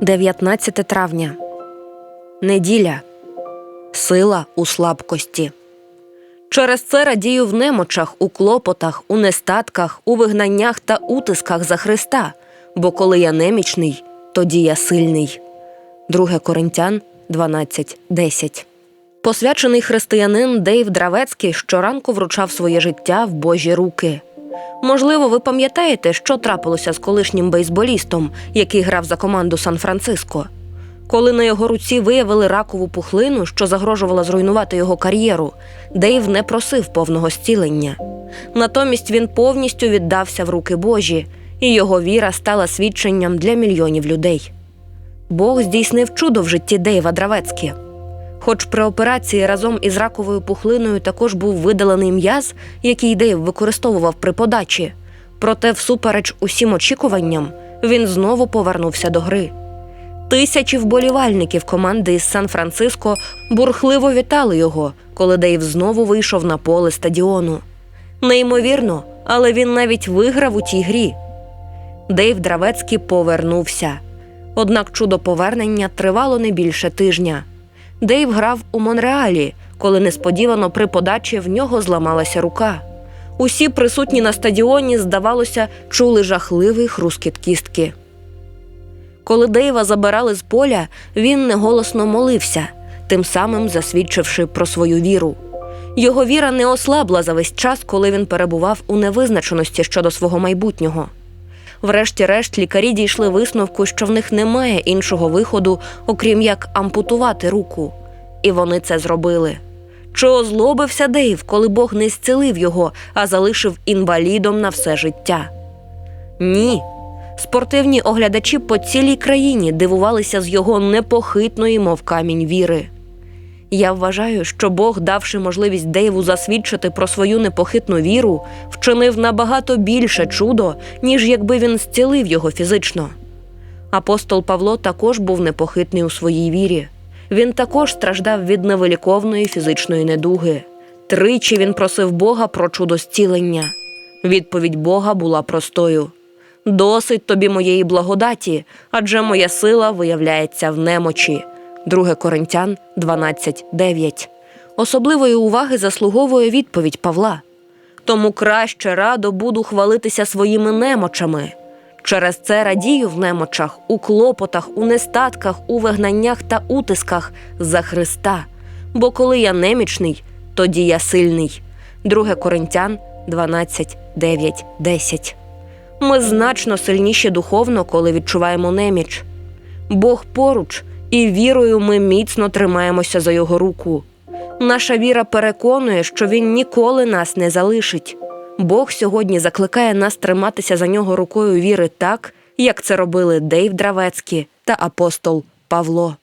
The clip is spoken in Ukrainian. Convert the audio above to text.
19 травня. Неділя. Сила у слабкості. Через це радію в немочах, у клопотах, у нестатках, у вигнаннях та утисках за Христа. Бо коли я немічний, тоді я сильний. 2 Коринтян 12.10 Посвячений християнин Дейв Дравецький щоранку вручав своє життя в Божі руки. Можливо, ви пам'ятаєте, що трапилося з колишнім бейсболістом, який грав за команду Сан-Франциско. Коли на його руці виявили ракову пухлину, що загрожувала зруйнувати його кар'єру, Дейв не просив повного зцілення. Натомість він повністю віддався в руки Божі, і його віра стала свідченням для мільйонів людей. Бог здійснив чудо в житті Дейва Дравецькі. Хоч при операції разом із раковою пухлиною також був видалений м'яз, який Дейв використовував при подачі. Проте, всупереч усім очікуванням, він знову повернувся до гри. Тисячі вболівальників команди із Сан-Франциско бурхливо вітали його, коли Дейв знову вийшов на поле стадіону. Неймовірно, але він навіть виграв у тій грі. Дейв Дравецький повернувся. Однак чудо повернення тривало не більше тижня. Дейв грав у Монреалі, коли несподівано при подачі в нього зламалася рука. Усі присутні на стадіоні, здавалося, чули жахливий хрускіт кістки. Коли Дейва забирали з поля, він неголосно молився, тим самим засвідчивши про свою віру. Його віра не ослабла за весь час, коли він перебував у невизначеності щодо свого майбутнього. Врешті-решт лікарі дійшли висновку, що в них немає іншого виходу, окрім як ампутувати руку. І вони це зробили. Чи озлобився Дейв, коли Бог не зцілив його, а залишив інвалідом на все життя? Ні. Спортивні оглядачі по цілій країні дивувалися з його непохитної, мов камінь віри. Я вважаю, що Бог, давши можливість Дейву засвідчити про свою непохитну віру, вчинив набагато більше чудо, ніж якби він зцілив його фізично. Апостол Павло також був непохитний у своїй вірі. Він також страждав від невиліковної фізичної недуги. Тричі він просив Бога про чудо зцілення. Відповідь Бога була простою: Досить тобі моєї благодаті, адже моя сила виявляється в немочі. 2 Коринтян 12.9. Особливої уваги заслуговує відповідь Павла. Тому краще радо буду хвалитися своїми немочами. Через це радію в немочах, у клопотах, у нестатках, у вигнаннях та утисках за Христа. Бо коли я немічний, тоді я сильний. 2 Коринтян 12, 9, 10. Ми значно сильніші духовно, коли відчуваємо неміч. Бог поруч, і вірою ми міцно тримаємося за його руку. Наша віра переконує, що він ніколи нас не залишить. Бог сьогодні закликає нас триматися за нього рукою віри так, як це робили Дейв Дравецький та апостол Павло.